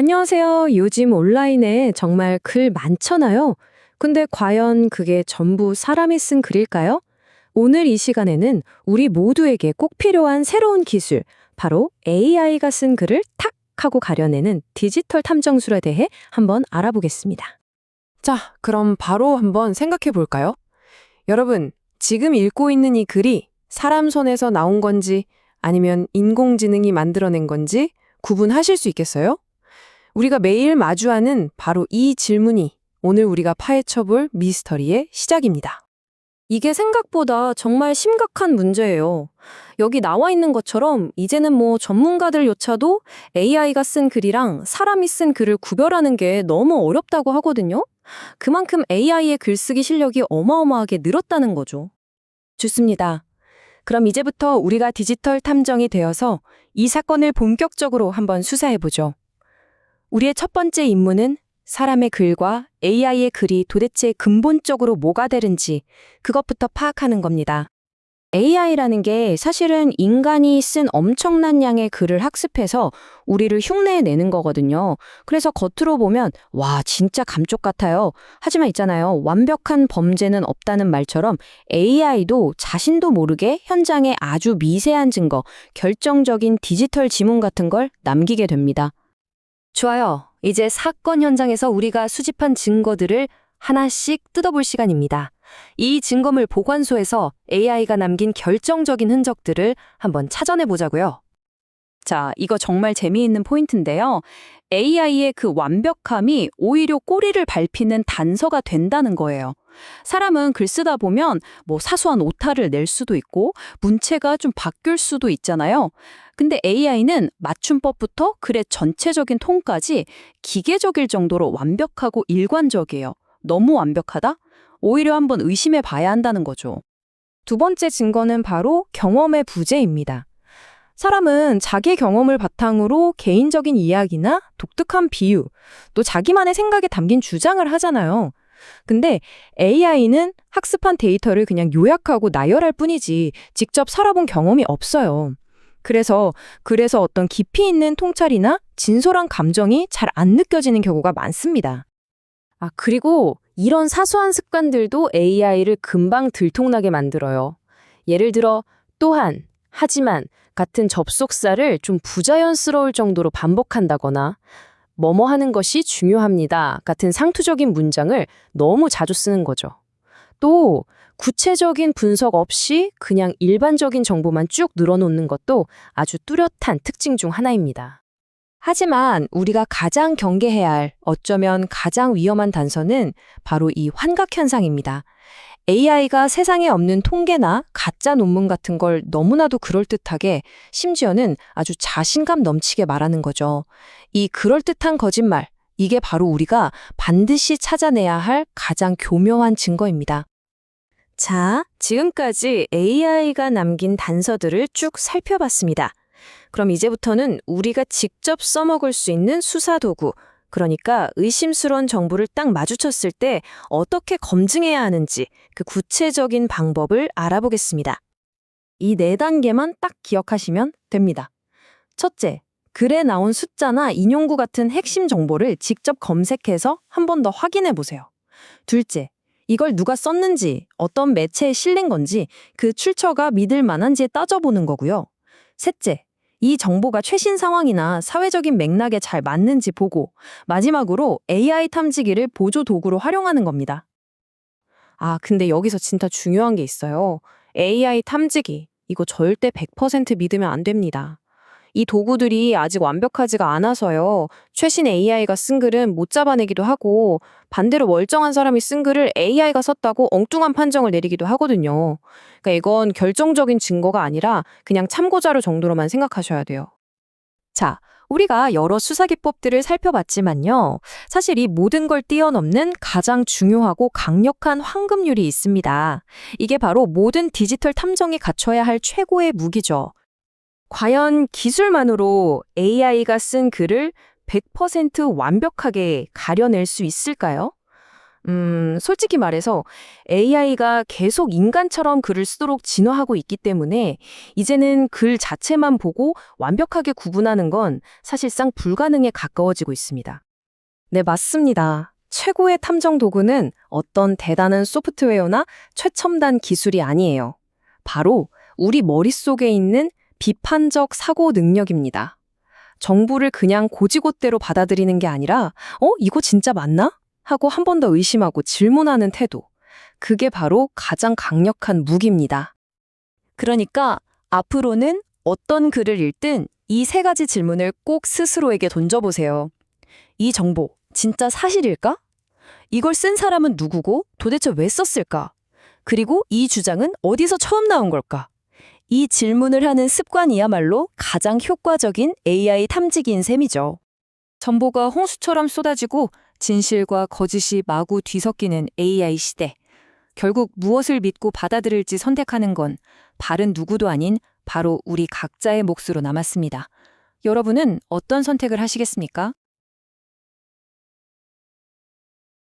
안녕하세요. 요즘 온라인에 정말 글 많잖아요. 근데 과연 그게 전부 사람이 쓴 글일까요? 오늘 이 시간에는 우리 모두에게 꼭 필요한 새로운 기술, 바로 AI가 쓴 글을 탁 하고 가려내는 디지털 탐정술에 대해 한번 알아보겠습니다. 자, 그럼 바로 한번 생각해 볼까요? 여러분, 지금 읽고 있는 이 글이 사람 손에서 나온 건지 아니면 인공지능이 만들어낸 건지 구분하실 수 있겠어요? 우리가 매일 마주하는 바로 이 질문이 오늘 우리가 파헤쳐 볼 미스터리의 시작입니다. 이게 생각보다 정말 심각한 문제예요. 여기 나와 있는 것처럼 이제는 뭐 전문가들조차도 AI가 쓴 글이랑 사람이 쓴 글을 구별하는 게 너무 어렵다고 하거든요. 그만큼 AI의 글쓰기 실력이 어마어마하게 늘었다는 거죠. 좋습니다. 그럼 이제부터 우리가 디지털 탐정이 되어서 이 사건을 본격적으로 한번 수사해보죠. 우리의 첫 번째 임무는 사람의 글과 AI의 글이 도대체 근본적으로 뭐가 다른지 그것부터 파악하는 겁니다. AI라는 게 사실은 인간이 쓴 엄청난 양의 글을 학습해서 우리를 흉내내는 거거든요. 그래서 겉으로 보면 와 진짜 감쪽 같아요. 하지만 있잖아요. 완벽한 범죄는 없다는 말처럼 AI도 자신도 모르게 현장에 아주 미세한 증거, 결정적인 디지털 지문 같은 걸 남기게 됩니다. 좋아요. 이제 사건 현장에서 우리가 수집한 증거들을 하나씩 뜯어볼 시간입니다. 이 증거물 보관소에서 AI가 남긴 결정적인 흔적들을 한번 찾아내 보자고요. 자, 이거 정말 재미있는 포인트인데요. AI의 그 완벽함이 오히려 꼬리를 밟히는 단서가 된다는 거예요. 사람은 글 쓰다 보면 뭐 사소한 오타를 낼 수도 있고 문체가 좀 바뀔 수도 있잖아요. 근데 AI는 맞춤법부터 글의 전체적인 톤까지 기계적일 정도로 완벽하고 일관적이에요. 너무 완벽하다? 오히려 한번 의심해 봐야 한다는 거죠. 두 번째 증거는 바로 경험의 부재입니다. 사람은 자기 경험을 바탕으로 개인적인 이야기나 독특한 비유, 또 자기만의 생각에 담긴 주장을 하잖아요. 근데 AI는 학습한 데이터를 그냥 요약하고 나열할 뿐이지 직접 살아본 경험이 없어요. 그래서 그래서 어떤 깊이 있는 통찰이나 진솔한 감정이 잘 안 느껴지는 경우가 많습니다. 아, 그리고 이런 사소한 습관들도 AI를 금방 들통나게 만들어요. 예를 들어 또한, 하지만 같은 접속사를 좀 부자연스러울 정도로 반복한다거나 뭐뭐 하는 것이 중요합니다 같은 상투적인 문장을 너무 자주 쓰는 거죠. 또 구체적인 분석 없이 그냥 일반적인 정보만 쭉 늘어놓는 것도 아주 뚜렷한 특징 중 하나입니다. 하지만 우리가 가장 경계해야 할 어쩌면 가장 위험한 단서는 바로 이 환각 현상입니다. AI가 세상에 없는 통계나 가짜 논문 같은 걸 너무나도 그럴듯하게 심지어는 아주 자신감 넘치게 말하는 거죠. 이 그럴듯한 거짓말, 이게 바로 우리가 반드시 찾아내야 할 가장 교묘한 증거입니다. 자, 지금까지 AI가 남긴 단서들을 쭉 살펴봤습니다. 그럼 이제부터는 우리가 직접 써먹을 수 있는 수사 도구, 그러니까 의심스러운 정보를 딱 마주쳤을 때 어떻게 검증해야 하는지 그 구체적인 방법을 알아보겠습니다. 이 네 단계만 딱 기억하시면 됩니다. 첫째, 글에 나온 숫자나 인용구 같은 핵심 정보를 직접 검색해서 한 번 더 확인해 보세요. 둘째, 이걸 누가 썼는지, 어떤 매체에 실린 건지, 그 출처가 믿을 만한지에 따져보는 거고요. 셋째, 이 정보가 최신 상황이나 사회적인 맥락에 잘 맞는지 보고 마지막으로 AI 탐지기를 보조 도구로 활용하는 겁니다. 아, 근데 여기서 진짜 중요한 게 있어요. AI 탐지기. 이거 절대 100% 믿으면 안 됩니다. 이 도구들이 아직 완벽하지가 않아서요. 최신 AI가 쓴 글은 못 잡아내기도 하고 반대로 멀쩡한 사람이 쓴 글을 AI가 썼다고 엉뚱한 판정을 내리기도 하거든요. 그러니까 이건 결정적인 증거가 아니라 그냥 참고자료 정도로만 생각하셔야 돼요. 자, 우리가 여러 수사 기법들을 살펴봤지만요. 사실 이 모든 걸 뛰어넘는 가장 중요하고 강력한 황금률이 있습니다. 이게 바로 모든 디지털 탐정이 갖춰야 할 최고의 무기죠. 과연 기술만으로 AI가 쓴 글을 100% 완벽하게 가려낼 수 있을까요? 음, 솔직히 말해서 AI가 계속 인간처럼 글을 쓰도록 진화하고 있기 때문에 이제는 글 자체만 보고 완벽하게 구분하는 건 사실상 불가능에 가까워지고 있습니다. 네, 맞습니다. 최고의 탐정 도구는 어떤 대단한 소프트웨어나 최첨단 기술이 아니에요. 바로 우리 머릿속에 있는 비판적 사고 능력입니다. 정보를 그냥 고지고대로 받아들이는 게 아니라, 어, 이거 진짜 맞나? 하고 한 번 더 의심하고 질문하는 태도. 그게 바로 가장 강력한 무기입니다. 그러니까 앞으로는 어떤 글을 읽든 이 세 가지 질문을 꼭 스스로에게 던져보세요. 이 정보 진짜 사실일까? 이걸 쓴 사람은 누구고 도대체 왜 썼을까? 그리고 이 주장은 어디서 처음 나온 걸까? 이 질문을 하는 습관이야말로 가장 효과적인 AI 탐지기인 셈이죠. 정보가 홍수처럼 쏟아지고 진실과 거짓이 마구 뒤섞이는 AI 시대. 결국 무엇을 믿고 받아들일지 선택하는 건 다른 누구도 아닌 바로 우리 각자의 몫으로 남았습니다. 여러분은 어떤 선택을 하시겠습니까?